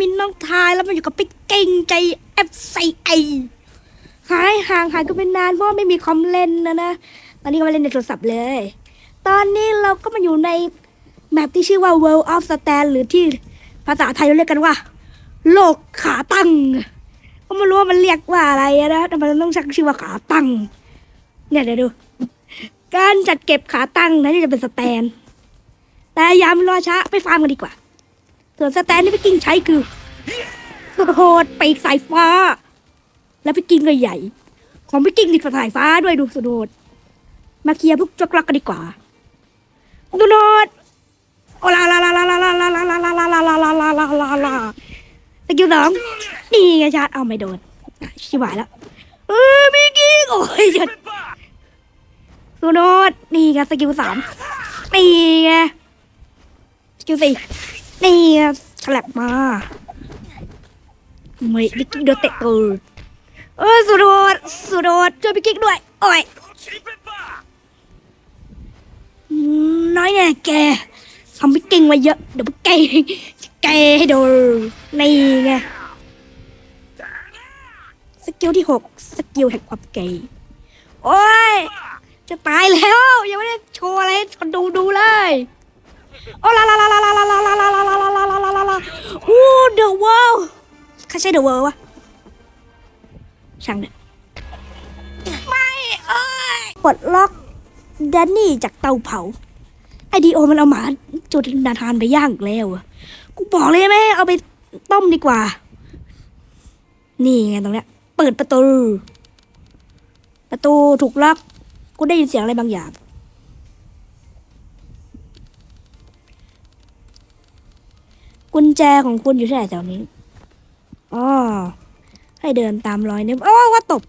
มีน้องทายแล้วมาอยู่กับพี่เก่งใจเอฟซีไอหายห่างหายก็เป็นนานเพราะว่าไม่มีคอมเล่นนะนะ ตอนนี้ก็มาเล่นในโทรศัพท์เลย ตอนนี้เราก็มาอยู่ในแมปที่ชื่อว่า World of Stand หรือที่ภาษาไทยเราเรียกกันว่า โลกขาตั้งก็ไม่รู้ว่ามันเรียกว่าอะไรนะแต่มันต้องชักชื่อว่าขาตั้ง เนี่ยเดี๋ยวดู การจัดเก็บขาตั้งนะที่จะเป็นสแตน แต่อยามรอช้าไปฟาร์มกันดีกว่า ส่วนสแตนที่พี่กิ้งใช้คือสุดโหดปีกสายฟ้า แล้วพี่กิ้งก็ใหญ่ ของพี่กิ้งติดสายฟ้าด้วยดูสุดโหดมาเคลียร์พวกจกลักกันดีกว่าสุดโหดโอลาลาลาลาลาลาลาลาลาลาลาลาลาลาลาลาลาลาสกิลสองนี่ไงชาร์จเอาไม่โดนอะชิบหายแล้วเออพี่กิ้งโอ้ยจะสุดโหดนี่ไงสกิลสามนี่ไงสกิลสี่ นี่ฉลับมา ไม่บิ๊กกิ๊กโดนเตะตูดเออสุดโหดสุดโหดช่วยบิ๊กกิ๊กด้วย โอ้ยอืมน้อยแน่แกทำบิ๊กกิ๊กมาเยอะ เดี๋ยวบิ๊กแกแกให้ดูนี่ไงสกิลที่หกสกิลแห่งความเกย์โอ้ย จะตายแล้ว ยังไม่ได้โชว์อะไรคนดูดูเลย โอ้ลาลาลาลาลาลาลาลาลาลาลาลาลาลาลาลาลาโอ้เดอะเวิลด์ใครใช่เดอะเวิลด์วะช่างเถอะไม่เอ้ยปลดล็อกแดนนี่จากเตาเผาไอดีโอมันเอาหมาจุดนาธานไปย่างอีกแล้วอะกูบอกเลยไหมเอาไปต้มดีกว่า นี่ไงตรงเนี้ย เปิดประตู ประตูถูกล็อก กูได้ยินเสียงอะไรบางอย่าง กุญแจของคุณอยู่ที่ไหนแถวนี้อ๋อให้เดินตามรอยนิ้วโอ้ว่าตบ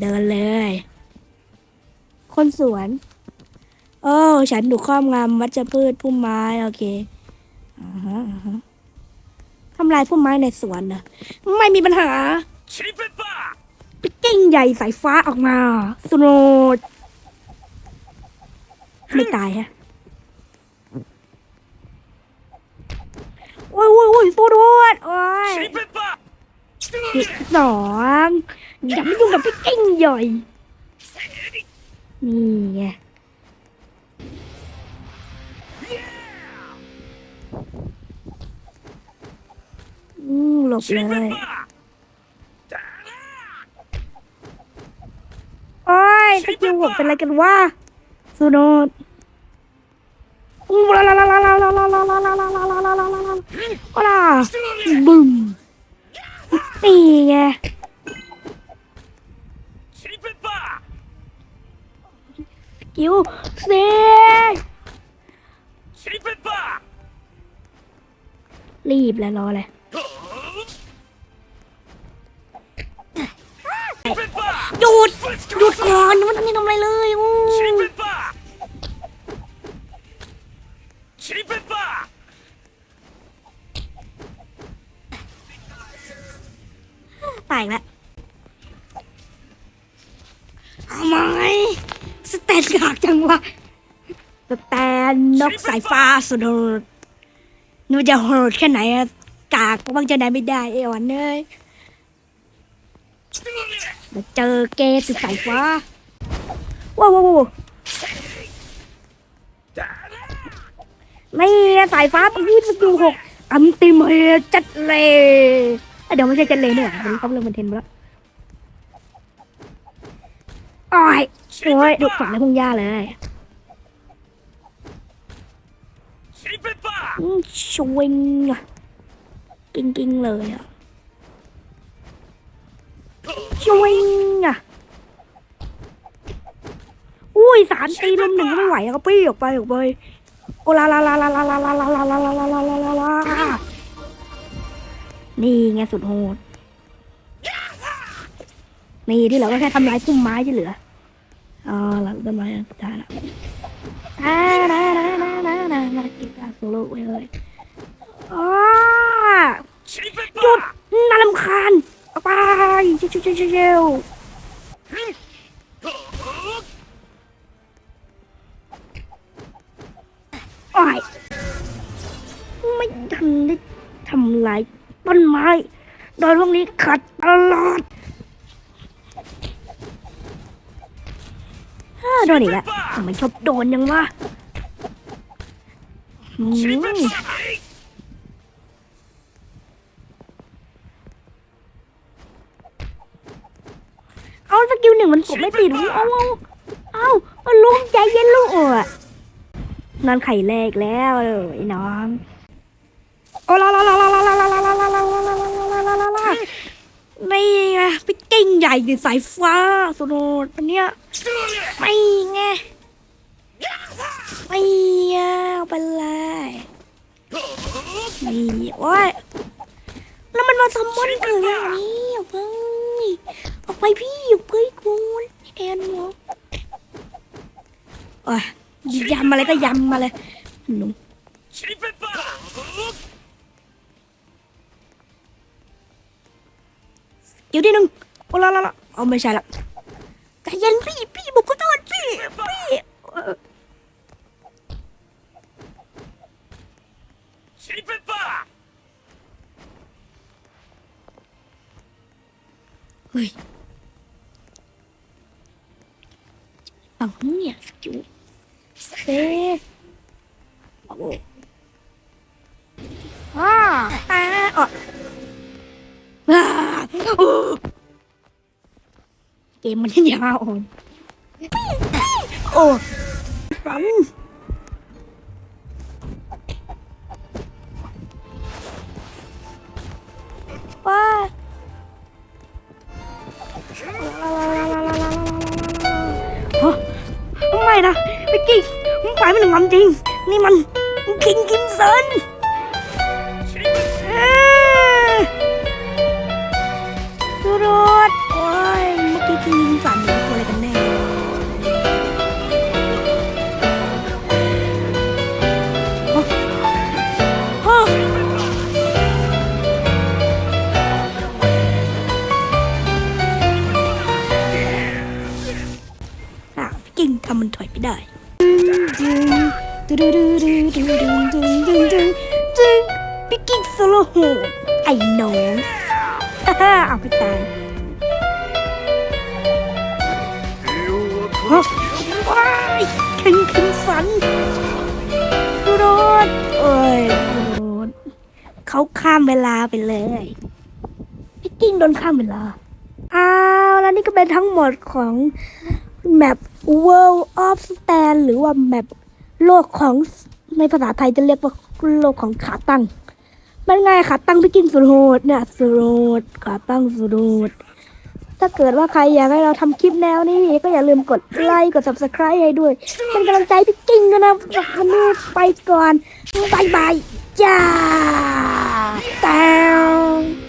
เดินเลย คนสวน โอ้ฉันถูกครอบงำวัชพืชพุ่มไม้ โอเคอ่าฮะอ่าฮะทำลายพุ่มไม้ในสวนนะไม่มีปัญหาปิกกิ้งใหญ่สายฟ้าออกมาสโนดไม่ตายฮะ โอ้ยโอ้ยโอ้ยโซดวดโอ้ยสองอย่ามายุ่งกับพี่กิ้งใหญ่นี่ไงอืมหลบเลยโอ้ยสกิลผมเป็นอะไรกันวะสุโนดอู้ โอ้ล่ะบึ้มนี่ไงสกิลเซรีบแล้วรอเลยหยุดหยุดก่อนมันไม่ทำอะไรเลยอู้ เอาไหมสแตนกากจังวะสแตนนกสายฟ้าสุดโหดหนูจะโหดแค่ไหนอะกากก็บางจะได้ไม่ได้ไอ้อ่อนเนยเดี๋ยวเจอเกสุดสายฟ้าว้าวว้าวไม่สายฟ้าตรงนี้สกิลหกอัมติเมจัดเลยเดี๋ยวไม่ใช่จัดเลยเนี่ยวันนี้เขาเริ่มเป็นเทนไปแล้ว โอ้ยโอ้ยถูกฝังในพงหญ้าเลยอืมชวิงอะกิ้งกิ้งเลยอะชวิงอะอุ้ยสามตีลมหนึ่งก็ไม่ไหวอะก็ปี้ออกไปออกไปโอลาลาลาลาลาลาลาลาลาลาลาลาลาลาลาลานี่ไงสุดโหด นี่ที่เหลือก็แค่ทำลายพุ่มไม้ที่เหลืออ๋อหลังต้นไม้ได้ละอ่านะนะนะนะนะนะกินอาโซโล่ไว้เลยอ๋อหยุดน่ารำคาญออกไปเชิวเชิวเชิวเชิวอ้ยไม่ไม่ทันได้ทำลายต้นไม้ โดนพวกนี้ขัดตลอด โดนอีกแล้วทำไมชอบโดนยังวะอืมเอาสกิลหนึ่งมันกดไม่ติดเอาเอาเอาเอาลุงใจเย็นลูกอะนอนไข่แรกแล้วไอ้น้องโอ้ลาลาลาลาลาลาลาลาลาลาลาลาลาลาลาลาลา นี่ไงพี่กิ้งใหญ่ในสายฟ้าสุดโหดอันเนี้ยไม่ไงไม่เอาไปเลยนี่โอ้ยแล้วมันมาซัมมอนเกิดแล้วนี่ออกไปออกไปพี่ออกไปคุณแอนวะโอ้ยยำอะไรก็ยำมาเลยหนูเดี๋ยวทีหนึ่งโอ้ละละละเอาไม่ใช่ละใจเย็นพี่พี่บุกขอโทษพี่พี่เอ่อเฮ้ย เกมมันยาวอ่อนโอ้ฟันว้าฮะไม่นะไม่จริงมึงไปไม่ถึงความจริง นี่มันคิงกิมเซน โลโหดไอ้หน้องฮ่าฮ่าเอาไปตายฮะว้ายคิงคิงสันกูโดนเอ้ยกูโดนเขาข้ามเวลาไปเลยปิกกิ้งโดนข้ามเวลาอ้าวแล้วนี่ก็เป็นทั้งหมดของแมป World of Stand หรือว่าแมปโลกของในภาษาไทยจะเรียกว่าโลกของขาตั้ง มันไงขาตั้งพิกินสุดโหดเนี่ยสุดโหดขาตั้งสุดโหดถ้าเกิดว่าใครอยากให้เราทำคลิปแนวนี้ก็อย่าลืมกดไลค์กด subscribe ให้ด้วย เป็นกำลังใจพี่กิ้งด้วยนะวันนี้ไปก่อนบายบายจ้าแต้ว